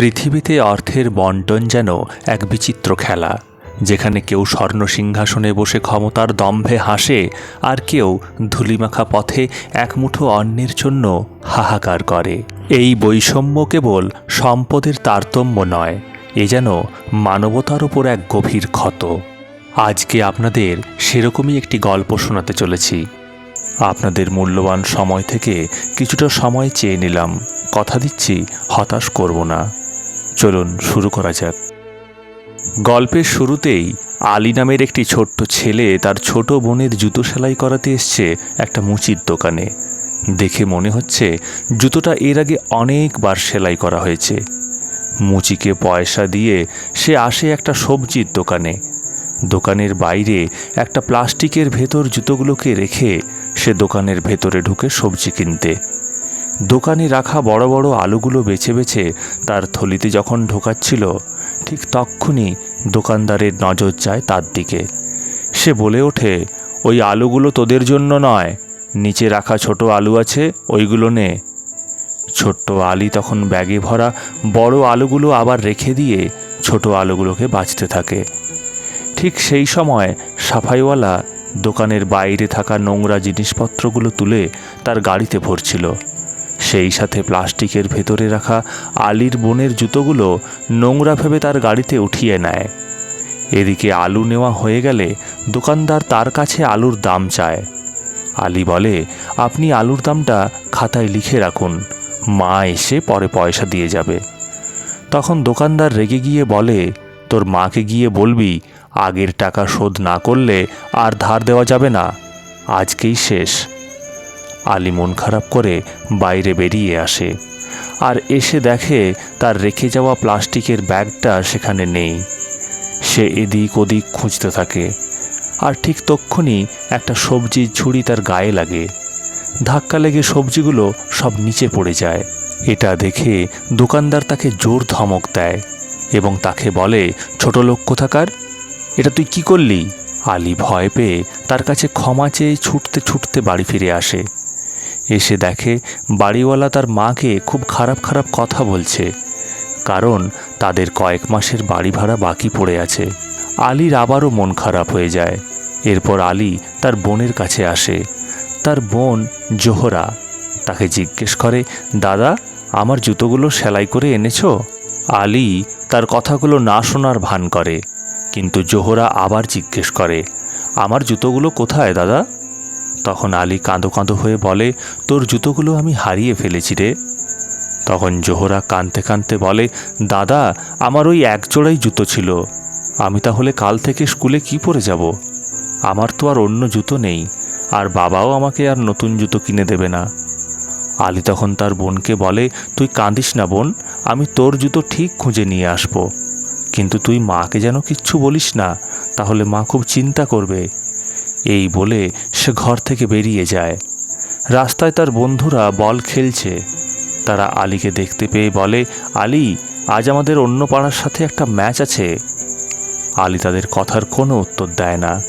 পৃথিবীতে অর্থের বন্টন যেন এক বিচিত্র খেলা, যেখানে কেউ স্বর্ণ সিংহাসনে বসে ক্ষমতার দম্ভে হাসে আর কেউ ধুলিমাখা পথে এক মুঠো অন্নের জন্য হাহাকার করে। এই বৈষম্য কেবল সম্পদের তারতম্য নয়, এ যেন মানবতার ওপর এক গভীর ক্ষত। আজকে আপনাদের সেরকমই একটি গল্প শোনাতে চলেছি। আপনাদের মূল্যবান সময় থেকে কিছুটা সময় চেয়ে নিলাম, কথা দিচ্ছি হতাশ করব না। চলুন শুরু করা যাক। গল্পের শুরুতেই আলী নামের একটি ছোট্ট ছেলে তার ছোট বোনের জুতো সেলাই করাতে এসছে একটা মুচির দোকানে। দেখে মনে হচ্ছে জুতোটা এর আগে অনেকবার সেলাই করা হয়েছে। মুচিকে পয়সা দিয়ে সে আসে একটা সবজির দোকানে। দোকানের বাইরে একটা প্লাস্টিকের ভেতর জুতোগুলোকে রেখে সে দোকানের ভেতরে ঢুকে সবজি কিনতে। দোকানে রাখা বড় বড় আলুগুলো বেছে বেছে তার থলিতে যখন ঢোকাচ্ছিল, ঠিক তক্ষুনি দোকানদারের নজর যায় তার দিকে। সে বলে ওঠে, ওই আলুগুলো তোদের জন্য নয়, নিচে রাখা ছোট আলু আছে, ওইগুলো নে। ছোট্ট আলি তখন ব্যাগে ভরা বড় আলুগুলো আবার রেখে দিয়ে ছোট আলুগুলোকে বাঁচতে থাকে। ঠিক সেই সময় সাফাইওয়ালা দোকানের বাইরে থাকা নোংরা জিনিসপত্রগুলো তুলে তার গাড়িতে ভরছিল। সেই সাথে প্লাস্টিকের ভেতরে রাখা আলির বোনের জুতোগুলো নোংরা ভেবে তার গাড়িতে উঠিয়ে নেয়। এদিকে আলু নেওয়া হয়ে গেলে দোকানদার তার কাছে আলুর দাম চায়। আলী বলে, আপনি আলুর দামটা খাতায় লিখে রাখুন। মা এসে পরে পয়সা দিয়ে যাবে। তখন দোকানদার রেগে গিয়ে বলে, তোর মাকে গিয়ে বলবি, আগের টাকা শোধ না করলে আর ধার দেওয়া যাবে না। আজকেই শেষ। আলী মন খারাপ করে বাইরে বেরিয়ে আসে। আর এসে দেখে তার রেখে যাওয়া প্লাস্টিকের ব্যাগটা সেখানে নেই। সে এদিক ওদিক খুঁজতে থাকে। আর ঠিক তক্ষুনি একটা সবজির ঝুড়ি তার গায়ে লাগে। ধাক্কা লেগে সবজিগুলো সব নিচে পড়ে যায়। এটা দেখে দোকানদার তাকে জোর ধমক দেয় এবং তাকে বলে, ছোট লোক কোথাকার? এটা তুই কি করলি? আলী ভয় পেয়ে তার কাছে ক্ষমা চেয়ে ছুটতে ছুটতে বাড়ি ফিরে আসে। এসে দেখে বাড়িওয়ালা তার মাকে খুব খারাপ খারাপ কথা বলছে, কারণ তাদের কয়েক মাসের বাড়ি ভাড়া বাকি পড়ে আছে। আলীর আবারও মন খারাপ হয়ে যায়। এরপর আলী তার বোনের কাছে আসে। তার বোন জোহরা তাকে জিজ্ঞেস করে, দাদা, আমার জুতোগুলো সেলাই করে এনেছো? আলী তার কথাগুলো না শোনার ভান করে, কিন্তু জোহরা আবার জিজ্ঞেস করে, আমার জুতোগুলো কোথায় দাদা? তখন আলী কাঁদো কাঁদো হয়ে বলে, তোর জুতোগুলো আমি হারিয়ে ফেলেছি রে। তখন জোহরা কাঁদতে কাঁদতে বলে, দাদা, আমার ওই এক জোড়াই জুতো ছিল। আমি তাহলে কাল থেকে স্কুলে কি পরে যাব? আমার তো আর অন্য জুতো নেই, আর বাবাও আমাকে আর নতুন জুতো কিনে দেবে না। আলী তখন তার বোনকে বলে, তুই কাঁদিস না বোন, আমি তোর জুতো ঠিক খুঁজে নিয়ে আসব। কিন্তু তুই মাকে যেন কিচ্ছু বলিস না, তাহলে মা খুব চিন্তা করবে। এই বলে সে ঘর থেকে বেরিয়ে যায়। রাস্তায় তার বন্ধুরা বল খেলছে। তারা আলীকে দেখতে পেয়ে বলে, আলী, আজ আমাদের অন্য পাড়ার সাথে একটা ম্যাচ আছে। আলী তাদের কথার কোনো উত্তর দেয় না।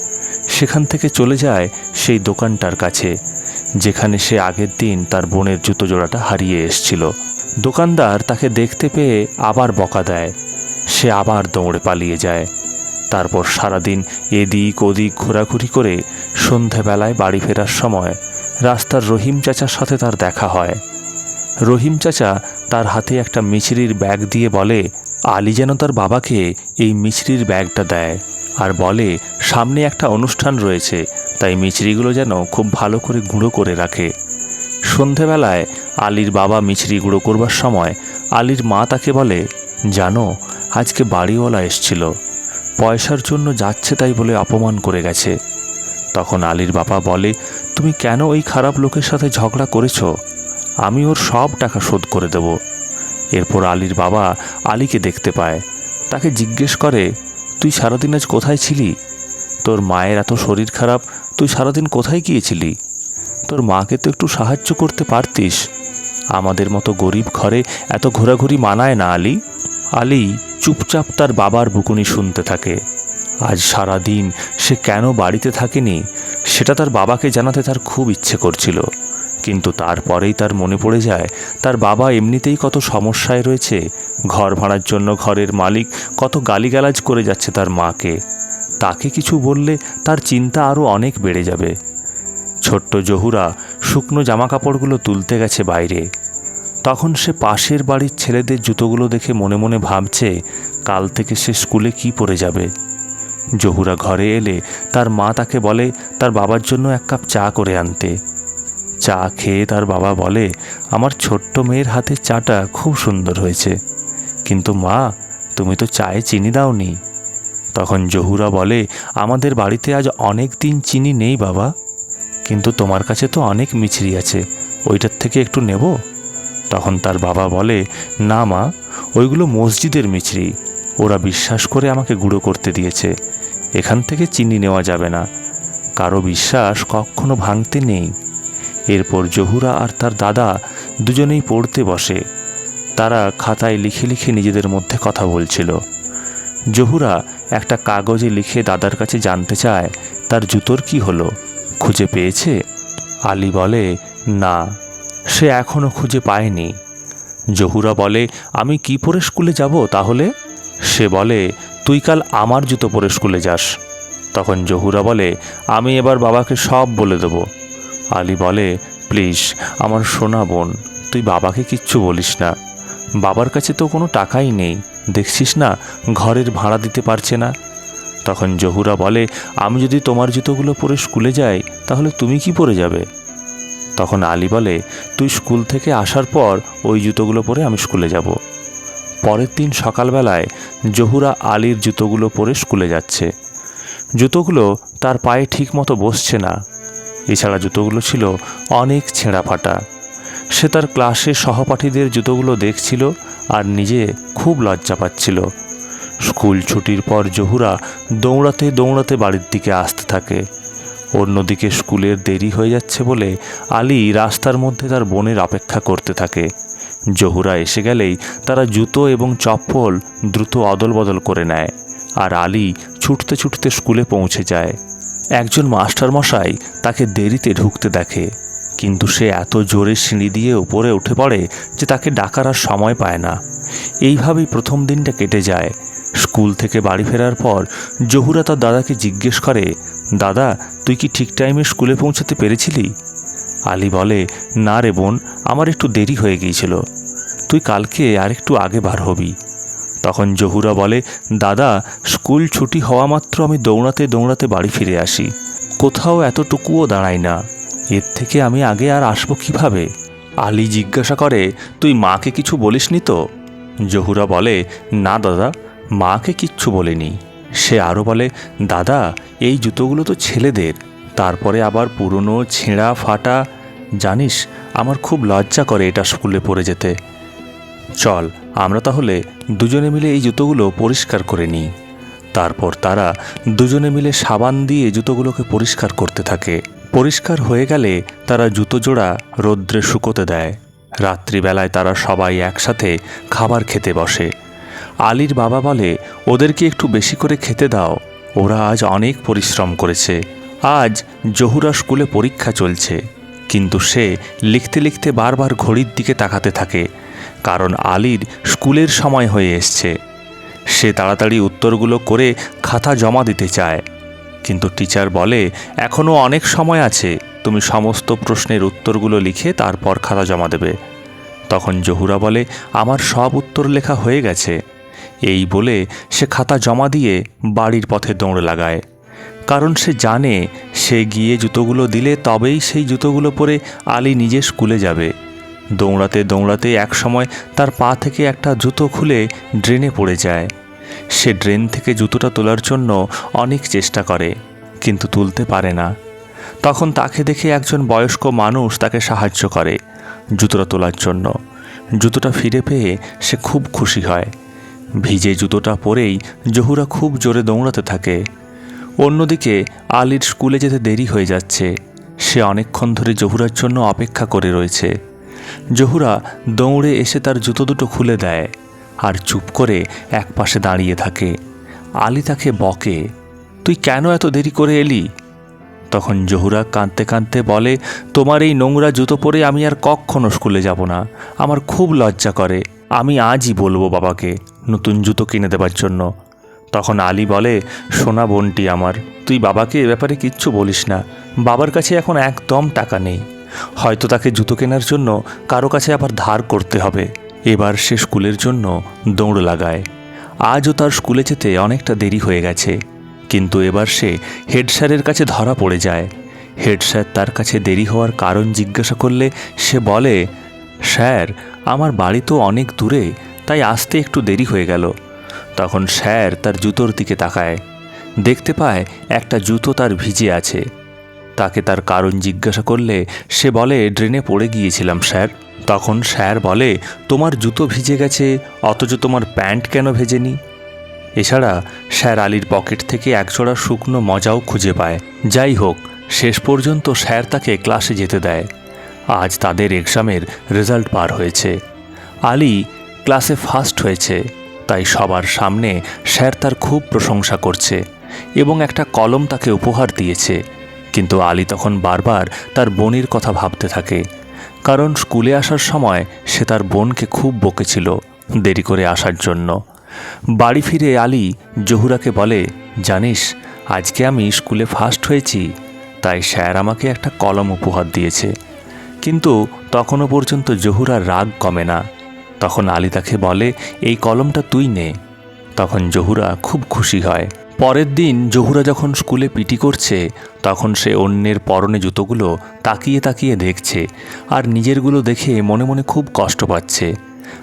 সেখান থেকে চলে যায় সেই দোকানটার কাছে, যেখানে সে আগের দিন তার বোনের জুতো জোড়াটা হারিয়ে এসছিল। দোকানদার তাকে দেখতে পেয়ে আবার বকা দেয়। সে আবার দৌড়ে পালিয়ে যায়। তারপর সারাদিন এদিক ওদিক ঘোরাঘুরি করে সন্ধেবেলায় বাড়ি ফেরার সময় রাস্তার রহিম চাচার সাথে তার দেখা হয়। রহিম চাচা তার হাতে একটা মিছরির ব্যাগ দিয়ে বলে, আলী যেন তার বাবাকে এই মিছরির ব্যাগটা দেয়। আর বলে, সামনে একটা অনুষ্ঠান রয়েছে, তাই মিছরিগুলো যেন খুব ভালো করে গুঁড়ো করে রাখে। সন্ধেবেলায় আলীর বাবা মিছরি গুঁড়ো করবার সময় আলীর মা তাকে বলে, জানো, আজকে বাড়িওয়ালা এসছিল। পয়সার জন্য যাচ্ছে তাই বলে অপমান করে গেছে। তখন আলীর বাবা বলে, তুমি কেন ওই খারাপ লোকের সাথে ঝগড়া করেছ? আমি ওর সব টাকা শোধ করে দেব। এরপর আলীর বাবা আলীকে দেখতে পায়। তাকে জিজ্ঞেস করে, তুই সারাদিন আজ কোথায় ছিলি? তোর মায়ের এত শরীর খারাপ, তুই সারাদিন কোথায় গিয়েছিলি? তোর মাকে তো একটু সাহায্য করতে পারতিস। আমাদের মতো গরিব ঘরে এত ঘোরাঘুরি মানায় না আলী। আলী চুপচাপ তার বাবার বুকুনি শুনতে থাকে। আজ সারা দিন সে কেন বাড়িতে থাকেনি, সেটা তার বাবাকে জানাতে তার খুব ইচ্ছে করছিল। কিন্তু তারপরেই তার মনে পড়ে যায়, তার বাবা এমনিতেই কত সমস্যায় রয়েছে, ঘর ভাড়ার জন্য ঘরের মালিক কত গালিগালাজ করে যাচ্ছে তার মাকে। তাকে কিছু বললে তার চিন্তা আরও অনেক বেড়ে যাবে। ছোট্ট জহুরা শুকনো জামাকাপড়গুলো তুলতে গেছে বাইরে। তখন সে পাশের বাড়ির ছেলেদের জুতোগুলো দেখে মনে মনে ভাবছে, কাল থেকে সে স্কুলে কি পরে যাবে। জহুরা ঘরে এলে তার মা তাকে বলে, তার বাবার জন্য এক কাপ চা করে আনতে। চা খেয়ে তার বাবা বলে, আমার ছোট্ট মেয়ের হাতের চাটা খুব সুন্দর হয়েছে। কিন্তু মা, তুমি তো চায়ে চিনি দাওনি। তখন জহুরা বলে, আমাদের বাড়িতে আজ অনেক দিন চিনি নেই বাবা। কিন্তু তোমার কাছে তো অনেক মিছরি আছে। ওইটার থেকে একটু নেব? তখন তার বাবা বলে, না মা, ওইগুলো মসজিদের মিছরি। ওরা বিশ্বাস করে আমাকে গুঁড়ো করতে দিয়েছে। এখান থেকে চিনি নেওয়া যাবে না। কারও বিশ্বাস কখনো ভাঙতে নেই। এরপর জহুরা আর তার দাদা দুজনেই পড়তে বসে। তারা খাতায় লিখে লিখে নিজেদের মধ্যে কথা বলছিল। জহুরা একটা কাগজে লিখে দাদার কাছে জানতে চায়, তার জুতোর কি হলো? খুঁজে পেয়েছে? আলী বলে, না। সে এখনও খুঁজে পায়নি। জহুরা বলে, আমি কি পরে স্কুলে যাব তাহলে? সে বলে, তুই কাল আমার জুতো পরে স্কুলে যাস। তখন জহুরা বলে, আমি এবার বাবাকে সব বলে দেব। আলী বলে, প্লিজ, আমার সোনা বোন, তুই বাবাকে কিচ্ছু বলিস না। বাবার কাছে তো কোনো টাকাই নেই, দেখছিস না, ঘরের ভাড়া দিতে পারছে না। তখন জহুরা বলে, আমি যদি তোমার জুতোগুলো পরে স্কুলে যাই, তাহলে তুমি কি পরে যাবে? তখন আলী বলে, তুই স্কুল থেকে আসার পর ওই জুতোগুলো পরে আমি স্কুলে যাব। পরের দিন সকালবেলায় জহুরা আলীর জুতোগুলো পরে স্কুলে যাচ্ছে। জুতোগুলো তার পায়ে ঠিকমতো বসছে না। এছাড়া জুতোগুলো ছিল অনেক ছেঁড়া ফাটা। সে তার ক্লাসের সহপাঠীদের জুতোগুলো দেখছিল আর নিজে খুব লজ্জা পাচ্ছিল। স্কুল ছুটির পর জহুরা দৌড়াতে দৌড়াতে বাড়ির দিকে আসতে থাকে। অন্যদিকে স্কুলের দেরি হয়ে যাচ্ছে বলে আলী রাস্তার মধ্যে তার বোনের অপেক্ষা করতে থাকে। জহুরা এসে গেলেই তারা জুতো এবং চপ্পল দ্রুত অদল বদল করে নেয় আর আলী ছুটতে ছুটতে স্কুলে পৌঁছে যায়। একজন মাস্টার মশাই তাকে দেরিতে ঢুকতে দেখে, কিন্তু সে এত জোরে সিঁড়ি দিয়ে উপরে উঠে পড়ে যে তাকে ডাকার আর সময় পায় না। এইভাবেই প্রথম দিনটা কেটে যায়। স্কুল থেকে বাড়ি ফেরার পর জহুরা তার দাদাকে জিজ্ঞেস করে, দাদা, তুই কি ঠিক টাইমে স্কুলে পৌঁছাতে পেরেছিলি? আলী বলে, না রে বোন, আমার একটু দেরি হয়ে গিয়েছিল। তুই কালকে আর একটু আগে বার হবি। তখন জহুরা বলে, দাদা, স্কুল ছুটি হওয়া মাত্র আমি দৌড়াতে দৌড়াতে বাড়ি ফিরে আসি। কোথাও এতটুকুও দাঁড়াই না। এর থেকে আমি আগে আর আসব কীভাবে? আলী জিজ্ঞাসা করে, তুই মাকে কিছু বলিসনি তো? জহুরা বলে, না দাদা মাকে কিচ্ছু বলেনি। সে আরও বলে, দাদা, এই জুতোগুলো তো ছেলেদের। তারপরে আবার পুরনো ছেঁড়া ফাটা। জানিস, আমার খুব লজ্জা করে এটা স্কুলে পরে যেতে। চল, আমরা তাহলে দুজনে মিলে এই জুতোগুলো পরিষ্কার করে নিই। তারপর তারা দুজনে মিলে সাবান দিয়ে জুতোগুলোকে পরিষ্কার করতে থাকে। পরিষ্কার হয়ে গেলে তারা জুতো জোড়া রৌদ্রে শুকোতে দেয়। রাত্রিবেলায় তারা সবাই একসাথে খাবার খেতে বসে। আলীর বাবা বলে, ওদেরকে একটু বেশি করে খেতে দাও। ওরা আজ অনেক পরিশ্রম করেছে। আজ জহুরা স্কুলে পরীক্ষা চলছে। কিন্তু সে লিখতে লিখতে বারবার ঘড়ির দিকে তাকাতে থাকে, কারণ আলীর স্কুলের সময় হয়ে এসছে। সে তাড়াতাড়ি উত্তরগুলো করে খাতা জমা দিতে চায়। কিন্তু টিচার বলে এখনও অনেক সময় আছে। তুমি সমস্ত প্রশ্নের উত্তরগুলো লিখে তারপর খাতা জমা দেবে। তখন জহুরা বলে, আমার সব উত্তর লেখা হয়ে গেছে। এই বলে সে খাতা জমা দিয়ে বাড়ির পথে দৌড় লাগায়। কারণ সে জানে সে গিয়ে জুতোগুলো দিলে তবেই সেই জুতোগুলো পরে আলী নিজে স্কুলে যাবে। দৌড়াতে দৌড়াতে একসময় তার পা থেকে একটা জুতো খুলে ড্রেনে পড়ে যায়। সে ড্রেন থেকে জুতোটা তোলার জন্য অনেক চেষ্টা করে, কিন্তু তুলতে পারে না। তখন তাকে দেখে একজন বয়স্ক মানুষ তাকে সাহায্য করে জুতোটা তোলার জন্য। জুতোটা ফিরে পেয়ে সে খুব খুশি হয়। ভিজে জুতোটা পরেই জহুরা খুব জোরে দৌড়াতে থাকে। অন্যদিকে, আলীর স্কুলে যেতে দেরি হয়ে যাচ্ছে। সে অনেকক্ষণ ধরে জহুরার জন্য অপেক্ষা করে রয়েছে। জহুরা দৌড়ে এসে তার জুতো দুটো খুলে দেয় আর চুপ করে এক পাশে দাঁড়িয়ে থাকে। আলী তাকে বকে, তুই কেন এত দেরি করে এলি? তখন জহুরা কাঁদতে কাঁদতে বলে, তোমার এই নোংরা জুতো পরে আমি আর কখনো স্কুলে যাব না। আমার খুব লজ্জা করে। আমি আজই বলব বাবাকে। নতুন জুতো কিনে দেবার জন্য। তখন আলী বলে, সোনা বোনটি আমার, তুই বাবাকে এ ব্যাপারে কিচ্ছু বলিস না। বাবার কাছে এখন একদম টাকা নেই। হয়তো তাকে জুতো কেনার জন্য কারও কাছে আবার ধার করতে হবে। এবার সে স্কুলের জন্য দৌড় লাগায়। আজও তার স্কুলে যেতে অনেকটা দেরি হয়ে গেছে। কিন্তু এবার সে হেড স্যারের কাছে ধরা পড়ে যায়। হেড স্যার তার কাছে দেরি হওয়ার কারণ জিজ্ঞাসা করলে সে বলে, স্যার, আমার বাড়ি তো অনেক দূরে। তাই আসতে একটু দেরি হয়ে গেল। তখন স্যার তার জুতোর দিকে তাকায়। দেখতে পায় একটা জুতো তার ভিজে আছে। তাকে তার কারণ জিজ্ঞাসা করলে সে বলে, ড্রেনে পড়ে গিয়েছিলাম, স্যার। তখন স্যার বলে, তোমার জুতো ভিজে গেছে, অথচ তোমার প্যান্ট কেন ভেজেনি? এছাড়া স্যার আলীর পকেট থেকে একজোড়া শুকনো মজাও খুঁজে পায়। যাই হোক, শেষ পর্যন্ত স্যার তাকে ক্লাসে যেতে দেয়। আজ তাদের এক্সামের রেজাল্ট পার হয়েছে। আলী ক্লাসে ফার্স্ট হয়েছে, তাই সবার সামনে স্যার তার খুব প্রশংসা করছে এবং একটা কলম তাকে উপহার দিয়েছে। কিন্তু আলী তখন বারবার তার বোনের কথা ভাবতে থাকে, কারণ স্কুলে আসার সময় সে তার বোনকে খুব বকেছিল দেরি করে আসার জন্য। বাড়ি ফিরে আলী জহুরাকে বলে, জানিস, আজকে আমি স্কুলে ফার্স্ট হয়েছি, তাই স্যার আমাকে একটা কলম উপহার দিয়েছে। কিন্তু তখনও পর্যন্ত জহুরার রাগ কমে না। তখন আলী তাকে বলে, এই কলমটা তুই নে। তখন জহুরা খুব খুশি হয়। পরের দিন জহুরা যখন স্কুলে পিটি করছে, তখন সে অন্যের পরনে জুতোগুলো তাকিয়ে তাকিয়ে দেখছে আর নিজেরগুলো দেখে মনে মনে খুব কষ্ট পাচ্ছে।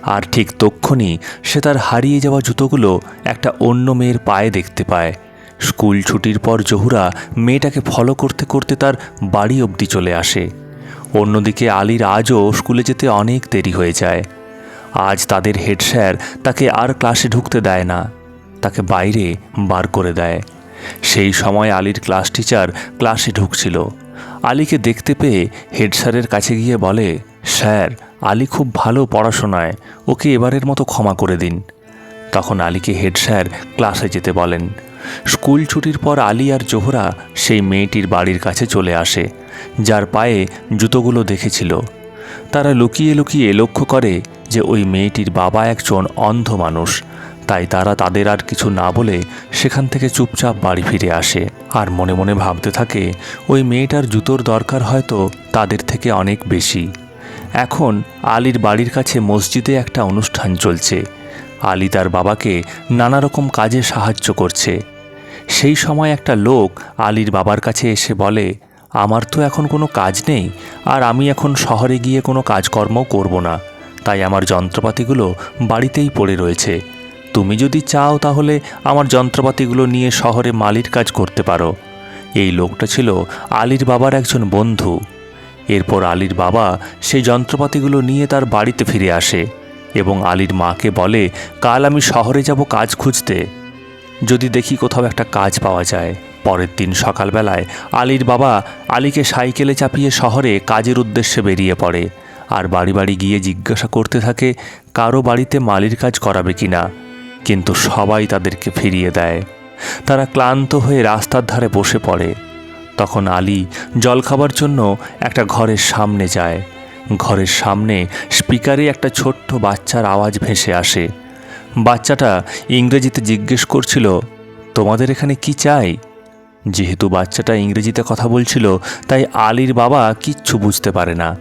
আর ঠিক তক্ষণই সে তার হারিয়ে যাওয়া জুতোগুলো একটা অন্য মেয়ের পায়ে দেখতে পায়। স্কুল ছুটির পর জহুরা মেয়েটাকে ফলো করতে করতে তার বাড়ি অবধি চলে আসে। অন্যদিকে আলীর আজও স্কুলে যেতে অনেক দেরি হয়ে যায়। আজ তাদের হেড স্যার তাকে আর ক্লাসে ঢুকতে দেয় না, তাকে বাইরে বার করে দেয়। সেই সময় আলীর ক্লাস টিচার ক্লাসে ঢুকছিল। আলীকে দেখতে পেয়ে হেড স্যারের কাছে গিয়ে বলে, স্যার, আলী খুব ভালো পড়াশোনায়, ওকে এবারের মতো ক্ষমা করে দিন। তখন আলীকে হেড স্যার ক্লাসে যেতে বলেন। স্কুল ছুটির পর আলী আর জোহরা সেই মেয়েটির বাড়ির কাছে চলে আসে, যার পায়ে জুতোগুলো দেখেছিল। তারা লুকিয়ে লুকিয়ে লক্ষ্য করে যে ওই মেয়েটির বাবা একজন অন্ধ মানুষ। তাই তারা তাদের আর কিছু না বলে সেখান থেকে চুপচাপ বাড়ি ফিরে আসে। আর মনে মনে ভাবতে থাকে, ওই মেয়েটার জুতোর দরকার হয়তো তাদের থেকে অনেক বেশি। এখন আলীর বাড়ির কাছে মসজিদে একটা অনুষ্ঠান চলছে। আলী তার বাবাকে নানা রকম কাজে সাহায্য করছে। সেই সময় একটা লোক আলীর বাবার কাছে এসে বলে আমার তো এখন কোনো কাজ নেই, আর আমি এখন শহরে গিয়ে কোনো কাজকর্মও করব না। তাই আমার যন্ত্রপাতিগুলো বাড়িতেই পড়ে রয়েছে। তুমি যদি চাও তাহলে আমার যন্ত্রপাতিগুলো নিয়ে শহরে মালির কাজ করতে পারো। এই লোকটা ছিল আলীর বাবার একজন বন্ধু। এরপর আলীর বাবা সেই যন্ত্রপাতিগুলো নিয়ে তার বাড়িতে ফিরে আসে এবং আলীর মাকে বলে, কাল আমি শহরে যাব কাজ খুঁজতে। যদি দেখি কোথাও একটা কাজ পাওয়া যায়। পরের দিন সকালবেলায় আলীর বাবা আলীকে সাইকেলে চাপিয়ে শহরে কাজের উদ্দেশ্যে বেরিয়ে পড়ে আর বাড়ি বাড়ি গিয়ে জিজ্ঞাসা করতে থাকে, কারও বাড়িতে মালির কাজ করাবে কি না কিন্তু সবাই তাদেরকে ফিরিয়ে দেয়। তারা ক্লান্ত হয়ে রাস্তার ধারে বসে পড়ে। তখন আলী জল খাবার জন্য একটা ঘরের সামনে যায়। ঘরের সামনে স্পিকারে একটা ছোট্ট বাচ্চার আওয়াজ ভেসে আসে। বাচ্চাটা ইংরেজিতে জিজ্ঞেস করছিল, তোমাদের এখানে কি চাই? যেহেতু বাচ্চাটা ইংরেজিতে কথা বলছিল, তাই আলীর বাবা কিচ্ছু বুঝতে পারে না।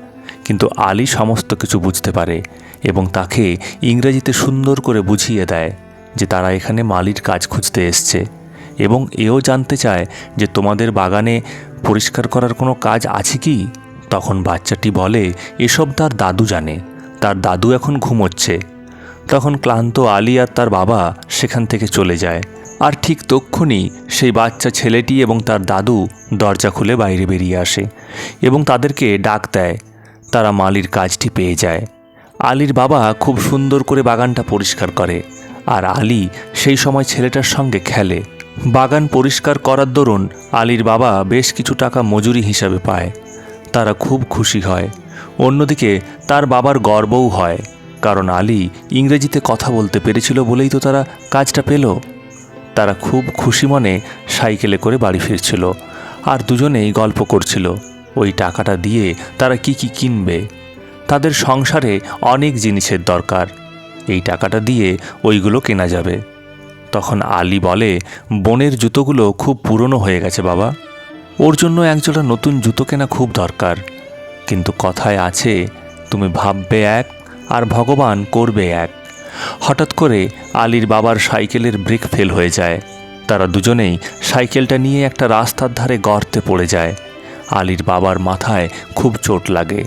কিন্তু আলী সমস্ত কিছু বুঝতে পারে এবং তাকে ইংরেজিতে সুন্দর করে বুঝিয়ে দেয় যে তারা এখানে মালির কাজ খুঁজতে এসছে এবং এও জানতে চায় যে তোমাদের বাগানে পরিষ্কার করার কোনো কাজ আছে কি? তখন বাচ্চাটি বলে, এসব তার দাদু জানে। তার দাদু এখন ঘুমোচ্ছে। তখন ক্লান্ত আলী আর তার বাবা সেখান থেকে চলে যায়। আর ঠিক তক্ষুনি সেই বাচ্চা ছেলেটি এবং তার দাদু দরজা খুলে বাইরে বেরিয়ে আসে এবং তাদেরকে ডাক দেয়। তারা মালির কাজটি পেয়ে যায়। আলীর বাবা খুব সুন্দর করে বাগানটা পরিষ্কার করে। আর আলী সেই সময় ছেলেটার সঙ্গে খেলে। বাগান পরিষ্কার করার দরুন আলীর বাবা বেশ কিছু টাকা মজুরি হিসাবে পায়। তারা খুব খুশি হয়। অন্যদিকে তার বাবার গর্বও হয়। কারণ আলী ইংরেজিতে কথা বলতে পেরেছিল বলেই তো তারা কাজটা পেল। তারা খুব খুশি মনে সাইকেলে করে বাড়ি ফিরছিল আর দুজনেই গল্প করছিল। ওই টাকাটা দিয়ে তারা কি কি কিনবে। তাদের সংসারে অনেক জিনিসের দরকার। এই টাকাটা দিয়ে ওইগুলো কেনা যাবে। তখন আলী বলে, বোনের জুতোগুলো খুব পুরনো হয়ে গেছে বাবা। ওর জন্য একজোড়া নতুন জুতো কেনা খুব দরকার। কিন্তু কথায় আছে, তুমি ভাববে এক আর ভগবান করবে এক। হঠাৎ করে আলীর বাবার সাইকেলের ব্রেক ফেল হয়ে যায়। তারা দুজনেই সাইকেলটা নিয়ে একটা রাস্তার ধারে গর্তে পড়ে যায়। আলীর বাবার মাথায় খুব চোট লাগে।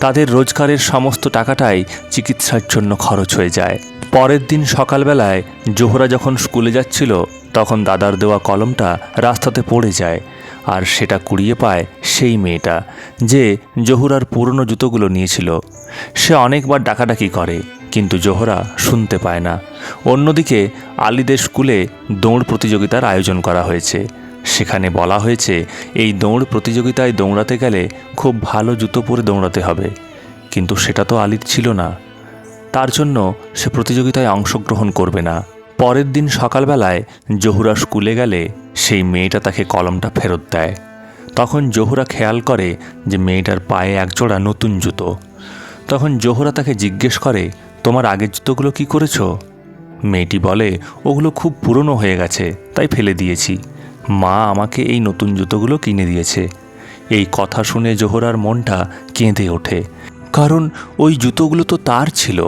তাদের রোজগারের সমস্ত টাকাটাই চিকিৎসার জন্য খরচ হয়ে যায়। পরের দিন সকালবেলায় জোহরা যখন স্কুলে যাচ্ছিল, তখন দাদার দেওয়া কলমটা রাস্তাতে পড়ে যায়। আর সেটা কুড়িয়ে পায় সেই মেয়েটা, যে জোহরার পুরনো জুতোগুলো নিয়েছিল। সে অনেকবার ডাকাডাকি করে, কিন্তু জোহরা শুনতে পায় না। অন্যদিকে আলিদের স্কুলে দৌড় প্রতিযোগিতার আয়োজন করা হয়েছে। সেখানে বলা হয়েছে, এই দৌড় প্রতিযোগিতায় দৌড়াতে গেলে খুব ভালো জুতো পরে দৌড়াতে হবে। কিন্তু সেটা তো আলির ছিল না। তার জন্য সে প্রতিযোগিতায় অংশগ্রহণ করবে না। পরের দিন সকালবেলায় জহুরা স্কুলে গেলে সেই মেয়েটা তাকে কলমটা ফেরত দেয়। তখন জহুরা খেয়াল করে যে মেয়েটার পায়ে একজোড়া নতুন জুতো। তখন জোহরা তাকে জিজ্ঞেস করে, তোমার আগের জুতোগুলো কি করেছ? মেয়েটি বলে, ওগুলো খুব পুরনো হয়ে গেছে, তাই ফেলে দিয়েছি। মা আমাকে এই নতুন জুতোগুলো কিনে দিয়েছে। এই কথা শুনে জোহরার মনটা কেঁদে ওঠে। কারণ ওই জুতোগুলো তো তার ছিল।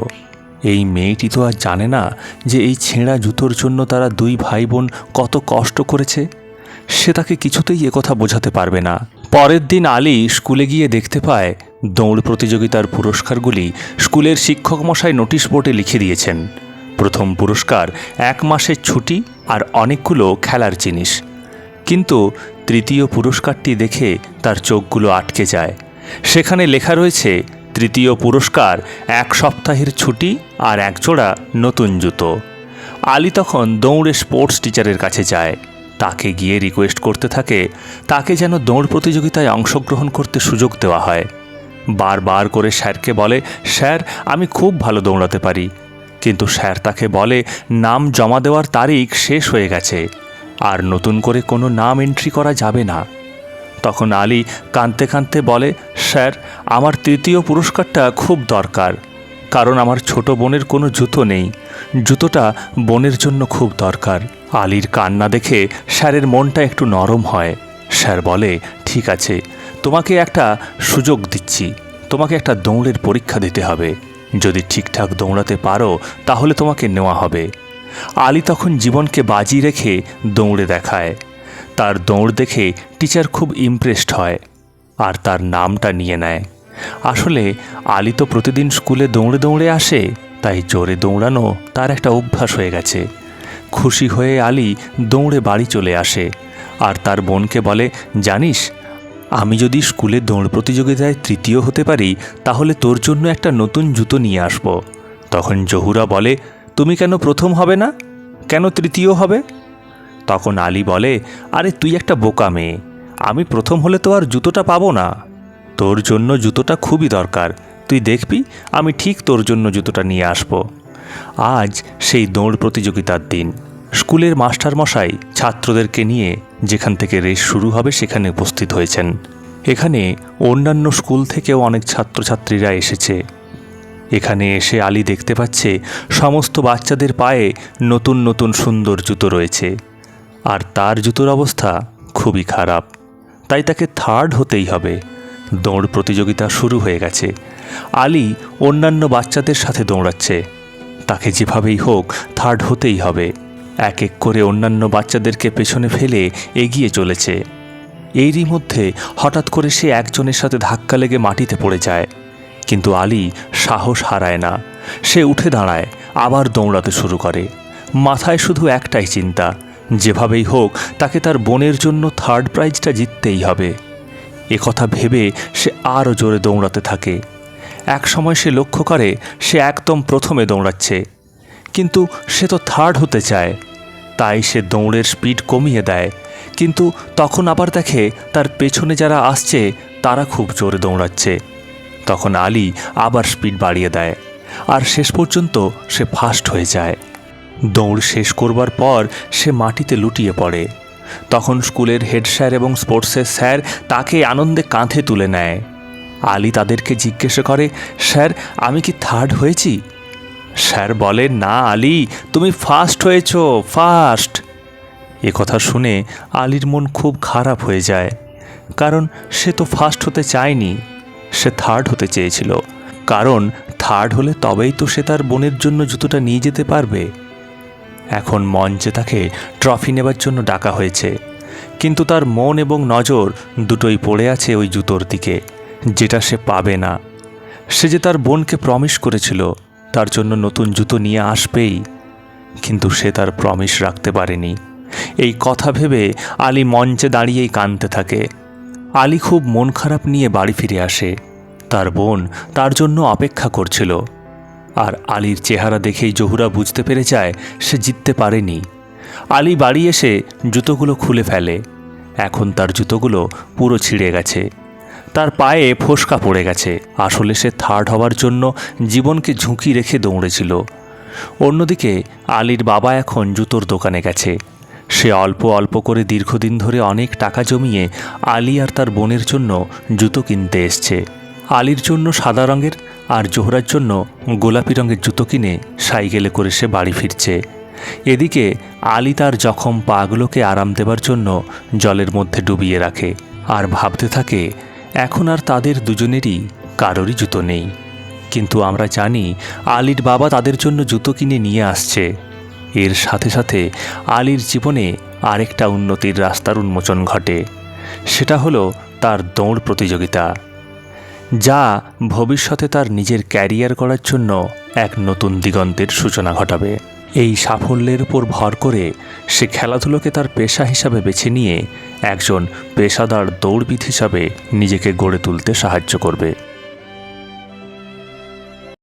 এই মেয়েটি তো আর জানে না যে এই ছেঁড়া জুতোর জন্য তারা দুই ভাই বোন কত কষ্ট করেছে। সে তাকে কিছুতেই একথা বোঝাতে পারবে না। পরের দিন আলী স্কুলে গিয়ে দেখতে পায়, দৌড় প্রতিযোগিতার পুরস্কারগুলি স্কুলের শিক্ষক মশাই নোটিশ বোর্ডে লিখে দিয়েছেন। প্রথম পুরস্কার এক মাসের ছুটি আর অনেকগুলো খেলার জিনিস। কিন্তু তৃতীয় পুরস্কারটি দেখে তার চোখগুলো আটকে যায়। সেখানে লেখা রয়েছে তৃতীয় পুরস্কার, এক সপ্তাহের ছুটি আর একজোড়া নতুন জুতো। আলী তখন দৌড়ে স্পোর্টস টিচারের কাছে যায়। তাকে গিয়ে রিকোয়েস্ট করতে থাকে, তাকে যেন দৌড় প্রতিযোগিতায় অংশগ্রহণ করতে সুযোগ দেওয়া হয়। বারবার করে স্যারকে বলে, স্যার, আমি খুব ভালো দৌড়াতে পারি। কিন্তু স্যার তাকে বলে, নাম জমা দেওয়ার তারিখ শেষ হয়ে গেছে। আর নতুন করে কোনো নাম এন্ট্রি করা যাবে না। তখন আলী কাঁদতে কাঁদতে বলে, স্যার, আমার তৃতীয় পুরস্কারটা খুব দরকার, কারণ আমার ছোট বোনের কোনো জুতো নেই। জুতোটা বোনের জন্য খুব দরকার। আলীর কান্না দেখে স্যারের মনটা একটু নরম হয়। স্যার বলে, ঠিক আছে, তোমাকে একটা সুযোগ দিচ্ছি। তোমাকে একটা দৌড়ের পরীক্ষা দিতে হবে। যদি ঠিকঠাক দৌড়াতে পারো, তাহলে তোমাকে নেওয়া হবে। আলী তখন জীবনকে বাজি রেখে দৌড়ে দেখায়। তার দৌড় দেখে টিচার খুব ইমপ্রেসড হয় আর তার নামটা নিয়ে নেয়। আসলে আলী তো প্রতিদিন স্কুলে দৌড়ে দৌড়ে আসে, তাই জোরে দৌড়ানো তার একটা অভ্যাস হয়ে গেছে। খুশি হয়ে আলী দৌড়ে বাড়ি চলে আসে আর তার বোনকে বলে, জানিস, আমি যদি স্কুলে দৌড় প্রতিযোগিতায় তৃতীয় হতে পারি, তাহলে তোর জন্য একটা নতুন জুতো নিয়ে আসব। তখন জহুরা বলে, তুমি কেন প্রথম হবে না? কেন তৃতীয় হবে? তখন আলী বলে, আরে তুই একটা বোকা মেয়ে, আমি প্রথম হলে তো আর জুতোটা পাবো না। তোর জন্য জুতোটা খুবই দরকার, তুই দেখবি, আমি ঠিক তোর জন্য জুতোটা নিয়ে আসব। আজ সেই দৌড় প্রতিযোগিতার দিন। স্কুলের মাস্টারমশাই ছাত্রদেরকে নিয়ে যেখান থেকে রেস শুরু হবে সেখানে উপস্থিত হয়েছেন। এখানে অন্যান্য স্কুল থেকেও অনেক ছাত্রছাত্রীরা এসেছে। এখানে এসে আলী দেখতে পাচ্ছে, সমস্ত বাচ্চাদের পায়ে নতুন নতুন সুন্দর জুতো রয়েছে। আর তার জুতোর অবস্থা খুবই খারাপ। তাই তাকে থার্ড হতেই হবে। দৌড় প্রতিযোগিতা শুরু হয়ে গেছে। আলী অন্যান্য বাচ্চাদের সাথে দৌড়াচ্ছে। তাকে যেভাবেই হোক থার্ড হতেই হবে। এক এক করে অন্যান্য বাচ্চাদেরকে পেছনে ফেলে এগিয়ে চলেছে। এরই মধ্যে হঠাৎ করে সে একজনের সাথে ধাক্কা লেগে মাটিতে পড়ে যায়। কিন্তু আলী সাহস হারায় না। সে উঠে দাঁড়ায়, আবার দৌড়াতে শুরু করে। মাথায় শুধু একটাই চিন্তা যেভাবেই হোক, তাকে তার বোনের জন্য থার্ড প্রাইজটা জিততেই হবে। কথা ভেবে সে আরও জোরে দৌড়াতে থাকে। এক সময় সে লক্ষ্য করে, সে একদম প্রথমে দৌড়াচ্ছে। কিন্তু সে তো থার্ড হতে চায়। তাই সে দৌড়ের স্পিড কমিয়ে দেয়। কিন্তু তখন আবার দেখে, তার পেছনে যারা আসছে, তারা খুব জোরে দৌড়াচ্ছে। তখন আলী আবার স্পিড বাড়িয়ে দেয়। আর শেষ পর্যন্ত সে ফাস্ট হয়ে যায়। দৌড় শেষ করবার পর সে মাটিতে লুটিয়ে পড়ে। তখন স্কুলের হেড স্যার এবং স্পোর্টসের স্যার তাকে আনন্দে কাঁধে তুলে নেয়। আলী তাদেরকে জিজ্ঞেস করে, স্যার, আমি কি থার্ড হয়েছি? স্যার বলে, না আলী, তুমি ফার্স্ট হয়েছ, ফার্স্ট। এ কথা শুনে আলীর মন খুব খারাপ হয়ে যায়, কারণ সে তো ফার্স্ট হতে চায়নি, সে থার্ড হতে চেয়েছিল। কারণ থার্ড হলে তবেই তো সে তার বোনের জন্য জুতোটা নিয়ে যেতে পারবে। এখন মঞ্চে তাকে ট্রফি নেবার জন্য ডাকা হয়েছে। কিন্তু তার মন এবং নজর দুটোই পড়ে আছে ওই জুতোর দিকে, যেটা সে পাবে না। সে যে তার বোনকে প্রমিস করেছিল, তার জন্য নতুন জুতো নিয়ে আসবেই। কিন্তু সে তার প্রমিস রাখতে পারেনি। এই কথা ভেবে আলী মঞ্চে দাঁড়িয়েই কাঁদতে থাকে। আলী খুব মন খারাপ নিয়ে বাড়ি ফিরে আসে। তার বোন তার জন্য অপেক্ষা করছিল। আর আলীর চেহারা দেখেই জহুরা বুঝতে পেরে যায় সে জিততে পারেনি। আলী বাড়ি এসে জুতোগুলো খুলে ফেলে। এখন তার জুতোগুলো পুরো ছিঁড়ে গেছে। তার পায়ে ফোসকা পড়ে গেছে। আসলে সে থার্ড হওয়ার জন্য জীবনকে ঝুঁকি রেখে দৌড়েছিল। অন্যদিকে আলীর বাবা এখন জুতোর দোকানে গেছে। সে অল্প অল্প করে দীর্ঘদিন ধরে অনেক টাকা জমিয়ে আলী আর তার বোনের জন্য জুতো কিনতে এসছে। আলীর জন্য সাদা রঙের আর জোহরার জন্য গোলাপি রঙের জুতো কিনে সাইকেলে করে সে বাড়ি ফিরছে। এদিকে আলী তার জখম পাগুলোকে আরাম দেবার জন্য জলের মধ্যে ডুবিয়ে রাখে আর ভাবতে থাকে, এখন আর তাদের দুজনেরই কারোরই জুতো নেই। কিন্তু আমরা জানি আলীর বাবা তাদের জন্য জুতো কিনে নিয়ে আসছে। এর সাথে সাথে আলীর জীবনে আরেকটা উন্নতির রাস্তার উন্মোচন ঘটে। সেটা হলো তার দৌড় প্রতিযোগিতা। যা ভবিষ্যতে তার নিজের ক্যারিয়ার করার জন্য এক নতুন দিগন্তের সূচনা ঘটাবে। এই সাফল্যের উপর ভর করে সে খেলাধুলোকে তার পেশা হিসাবে বেছে নিয়ে একজন পেশাদার দৌড়বিদ হিসাবে নিজেকে গড়ে তুলতে সাহায্য করবে।